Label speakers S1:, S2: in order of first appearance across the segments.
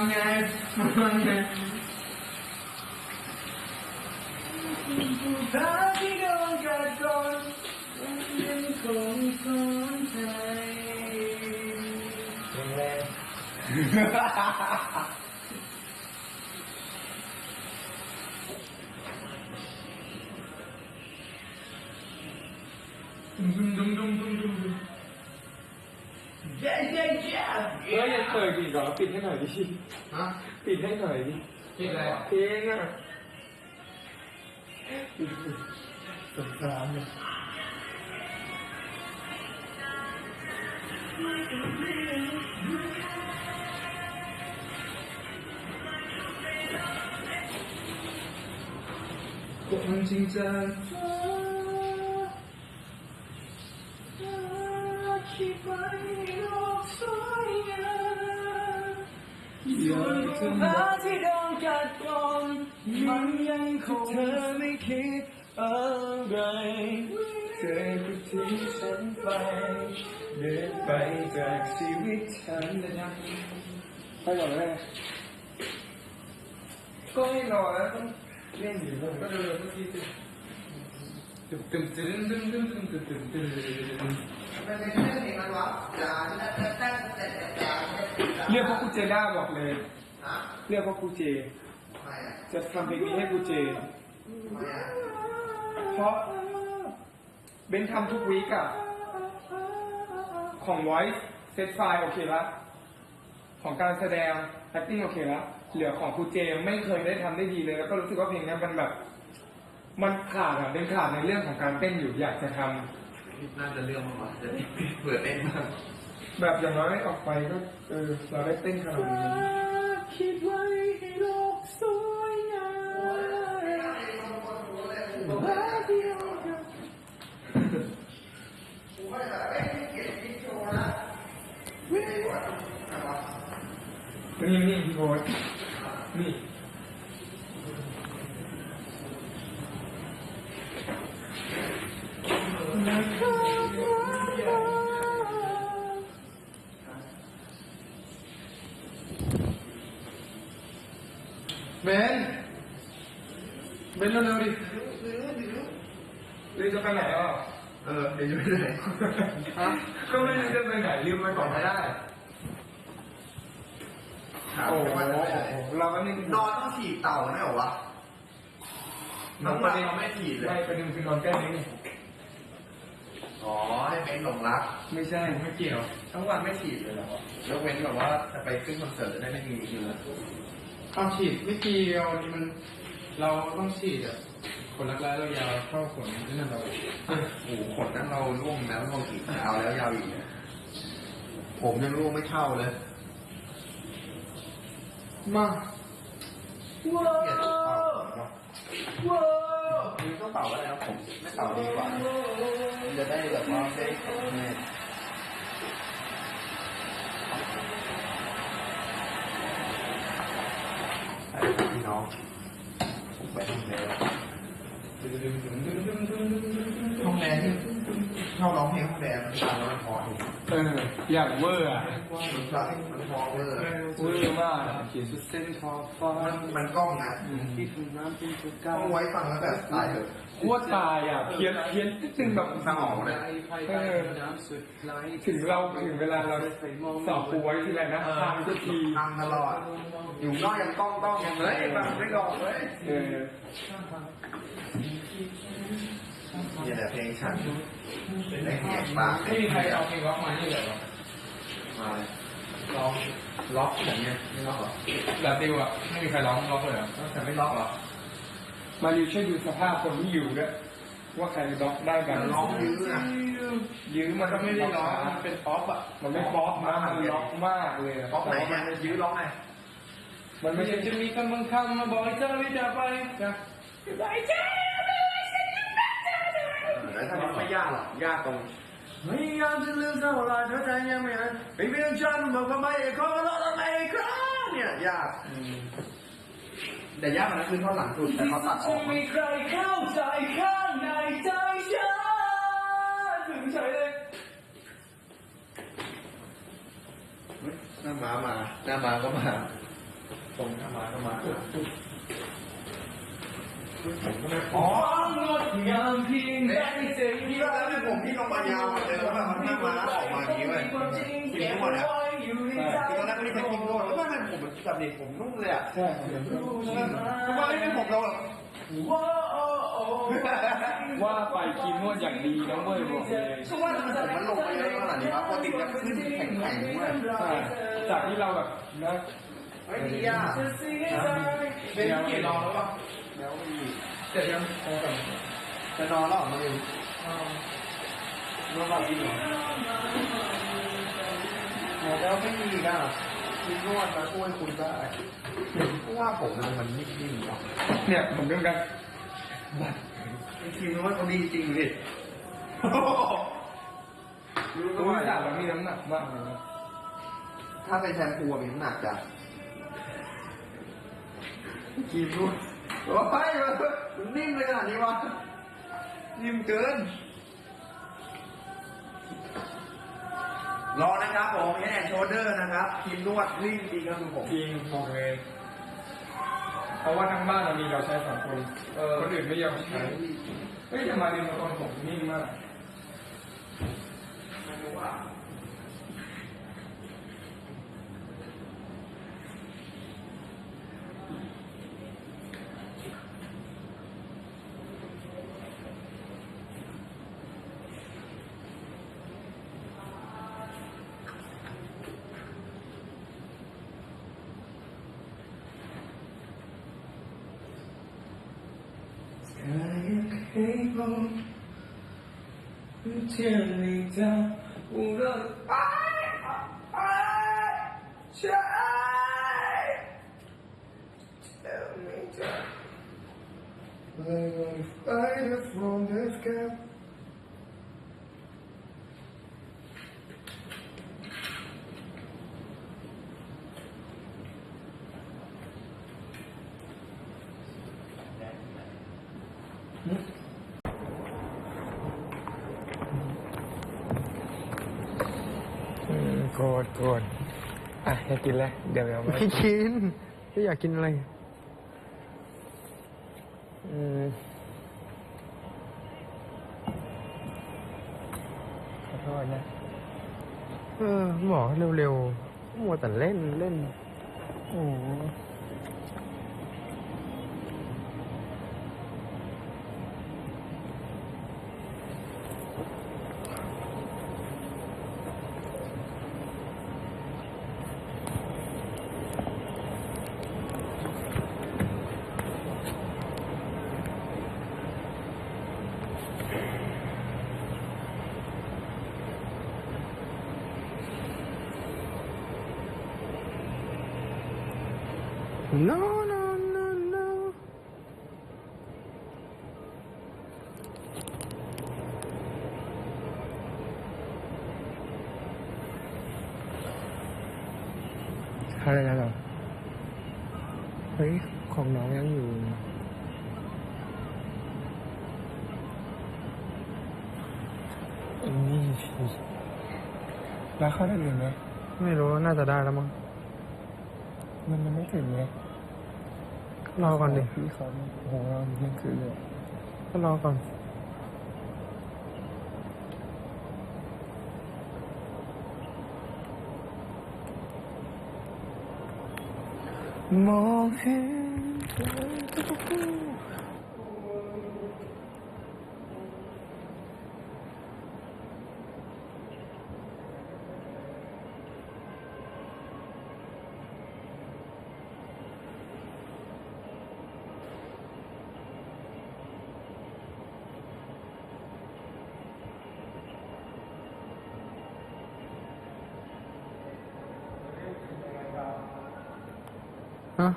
S1: ของไปมันไงมันไง
S2: ภาพที่โดนกัดกร่อนยังคงสนใจแรง
S1: ดุมดุมดุมดุมดุม
S2: ย้เฮ้
S1: ยยังเปิดอีกเหรอปิดให้หน่อยดิ
S3: ฮะ
S1: ปิดให้หน่อยดิ
S3: คิดอะไรอะ
S1: เพลงอะ
S3: สงสารเนี่ย
S1: ความจริงจัง
S2: คิดไว้
S1: อยากจะ
S2: ภาที่โดนกัดก่อนมันยังคง
S1: เธอไม่คิดอะไรเธอก็ทิ้งฉันไปเดินไปจากชีวิตฉันเลยนะไปก่อนเลยก็ให้รอแล้วต้องเล่นอยู่ก็เดินเมื่อกี้ตึ๊มตึ๊มตึ๊มตึ๊มตึ๊มตึมตึมตึมตึ๊มตึ๊ม
S3: เป็นเพลงพวะจ้าจ้าจ้าจ้าจ้าจ้า
S1: เรียกพ่อครูเจด้าบอกเลย เรียกพ่อครูเจ่จะทำเพลงนี้ให้ครูเจ่เพราะเบนทำทุกวีกอะของ voice เซตไฟล์โอเคละของการแสดง acting โอเคละเหลือของครูเจไม่เคยได้ทำได้ดีเลย แล้วก็รู้สึกว่าเพลงนี้มันแบบ มันขาดอะเป็นขาดในเรื่องของการเต้นอยู่อยากจะทำ
S3: น่าจะเรื่องมากจะได้เบื่อเต้นมาก
S1: แบบอย่างน้อยออกไปก็เออเราได้เต้นขนาดนี้
S2: คิดไว้ให้โลกสวยงามภาพที่โดนกัด
S1: นี่นี่พี่โบ๊ทนี่ เบนเบนเร็วๆดิรีบจะไปไหนอะ
S3: เออเดี๋ยวจะไปไหน
S1: ฮะก็ไม่รู้จะไปไหนลืมไปก่อนไม่ได้
S3: ถาม
S1: โอ้โห
S3: ว่าจะไปไหน
S1: เราก็นี่
S3: นอนต้องฉีดเต่าไม่เหรอวะน้องเราเราไม่ฉีดเล
S1: ไม่
S3: ย
S1: ประเด็นคือนอนใกล้นี้นี่
S3: อ๋อให้เป็นหลงรัก
S1: ไม่ใช่ไม่เกี่ยว
S3: ทั้งวันไม่ฉีดเลยเหรอยกเว้นแบบว่าจะไปขึ้นคอนเสิร์ตจะได้ไม่มีเหงื่อ
S4: เอาฉีดไม่เกี่ยวนี่มัน เราต้องฉีดอะ ขนรักแร้เรายาวเข้าขนนี่นั่นเรา
S3: โอ้โหขนนั้นเราร่วงแล้วร่วงอีกยาวแล้วยาวอีกเนี่ยผมยังร่วงไม่เท่าเลย
S1: มา
S2: ว้า
S3: เกลียดเต่าผมว่ะ
S2: ว้า
S3: มึงต้องเต่าแล้วผมไม่เต่าดีกว่ามันจะได้แบบว่าได้ของแม่ไปพี่น้องผมไปห้องแล้ว ห้องแดงนี่ชอบร้องเพลงห้องแดงมันฟังแล้วมันพอถูก
S1: เอออยากเวอร์อะ
S3: มันฟังมันพอเวอร์
S1: เวอร์มากอะเขียนสุดเส้นทอฟ้า
S3: มันมันกล้องนะ
S1: ที่ถูกน้ำเป็นตัวก้า
S3: ต้องไว้ฟังแล้วแบบตายเถอะ
S1: โคตรตายอะเพี้ยนเพี้ยนจริงแบบ
S3: สมองเลย
S1: เออถึงเราถึงเวลาเราสอบปูไว้ที่ไรนะทางทุกที
S3: ทำตลอด อยู่นอกยังกล้องกล้องยังเฮ้ยฟังไม่หลอกเลย
S1: เออ
S3: อย่าแต่เพลงฉันเป็นได้แหกปาก
S4: ไม่มีใครเอาเพลงร็อกมานี่เหรอ
S3: มาเลย
S4: ร้องล็อกอย่างเงี้ยไม่ล็อกเหรอลาติวอะไม่มีใครร้องล็อกเลยเหรอ
S3: แต่ไม่ล็อกเหรอ
S1: มาดูช่วยดูสภาพคนที่อยู่ด้วยว่าใครล็อกได้กัน
S3: ร้องยื้อนะ
S1: ยื้อมันก็ไม่ได้ล็อก
S4: มันเป็นป๊อปอะ
S1: มันไม่ป๊อปนะมันล็อกมากเลยอะ
S3: ล็อกไหนเนี่ยยื้อล็อกไหน
S1: มัน
S4: ไม่
S1: ไม่
S4: ใช่
S1: ใช่
S4: จะมีคำบางคำมาบอกให้เจ้าที่จะไปนะ
S3: แล้วถ้ามันไม่ยากหรอกยากตรงพยายามจะลืมเท่าไรเท่าใจยังไม่หันไม่เพียงฉันบอกทำไมเขาก็รอทำไมครับเนี่ยยาก แต่ยากกว่านั้นคือท่อนหลังสุดแต่เขาตัดอ
S2: จะ
S3: อก
S2: มีใครเข้าใจข้างในใจฉันถึงเฉยเลย
S3: ตหน้ามามาหน้ามาก็มาตรงหน้ามาก็มาอ๋อง
S2: ดงามเพียงใดเสียง
S3: พี่ว่าแล้วที่ผมที่ลงมายาวมาเจอแล้วแบบมันหน้ามาออกมาอย่างนี้เว้ย
S2: ความจริง
S3: กิ
S2: เก็
S3: น
S2: บ
S3: นวดอะ
S2: ไว้อยู่ในใจ
S3: คือตอนแรกไม่ได้จะกินนวดแล้วก็มันผมมันแบบเด็กผมนุ่มเลยอะ
S1: ใช่
S3: คือว่าไม่เป็นผมเราแบบ
S2: ว้าว
S1: ว่าไปครีมนวดอย่างดีน้องเว้ยบอกเลย
S3: คือว่าทำไมผมมันลงมาเยอะขนาดนี้วะปกติจะขึ้นแข็งแข็งๆเว้ย
S1: ใช่จากที่เราแบบนะ
S3: ไม่ดีอะ
S2: จะเสียใจ
S3: เป็นกี่รอบแล้วป่ะ
S1: แล้วอีกเสร็จยังพอกัน
S3: จะนอนแล้วเหรอมาอยู่นอนหลับดีเหรอ หมอแล้วไม่มีอีกอะมีนวดมาช่วยคุณได้เพราะว่าผมมันมันนิ่มๆอะ
S1: เนี่ยผมเรื่องกัน
S3: ไอ้ทีมนวดเขาดีจริงดิรู้
S1: ตัว
S3: ว่า
S1: วิสามันมีน้ำหนักมากเลยนะ
S3: ถ้าเป็นแชมพูมีน้ำหนักจ้ะทีมนวดโอ้ยมันนิ่มเลยขนาดนี้วะนิ่มเกิน รอนะครับผมแอนโชเดอร์นะครับทีมนวดนิ่มจริงก็คือผม
S1: จริงบอกเลยเพราะว่าทั้งบ้านเรามีเราใช้สองคน
S3: เออ
S1: คนอื่นไม่ยอมใช้เฮ้ยแต่มาเรียนมาตอนผมนิ่งมาก
S2: people who tear me
S3: down. me down. I'm
S1: โกรธโกรธอะอยากกินเลยเดี๋ยวเอาไป
S5: ไม่กินพี่อยากกินอะไร
S1: อืมขอโทษนะ
S5: เออบอกให้เร็วๆมัวแต่เล่นเล่น
S1: โอ้ โห
S5: โนโนโนโน
S1: อะไรนะเหรอเฮ้ย ของน้องยังอยู่อันนี้แล้วเข้าได้เลยไหม
S5: ไม่รู้ น่าจะได้แล้วมั้ง
S1: มันมันไม่ถึงเลย
S5: รอก่อนดิ
S1: พี่เขาโอ้โหเราเที่ยงคืนเลย
S5: ก็รอก่อน
S1: มองเห็น
S5: ฮะ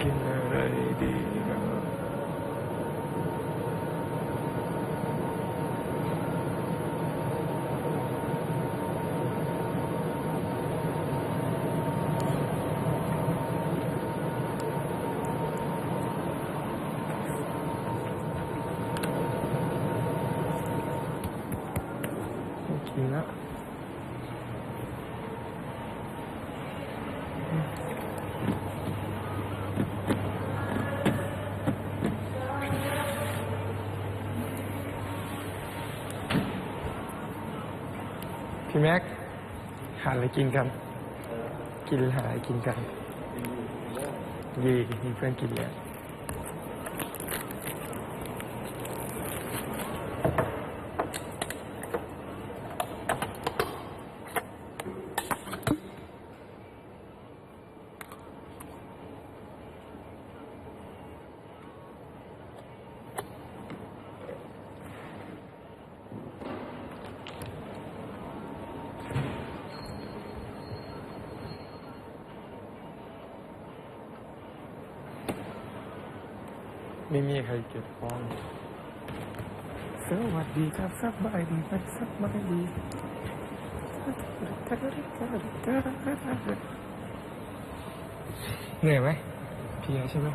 S1: กินอะไรดีนะ คุณ แม็กหาอะไรกินกัน กินหาอะไรกินกัน เย่มีเพื่อนกินแล้ว ไม่มีใครเกี่ยวข้องสวัสดีครับสบายดีไหมสบายดีเหนื่อยไหมเพลียใช่ไหม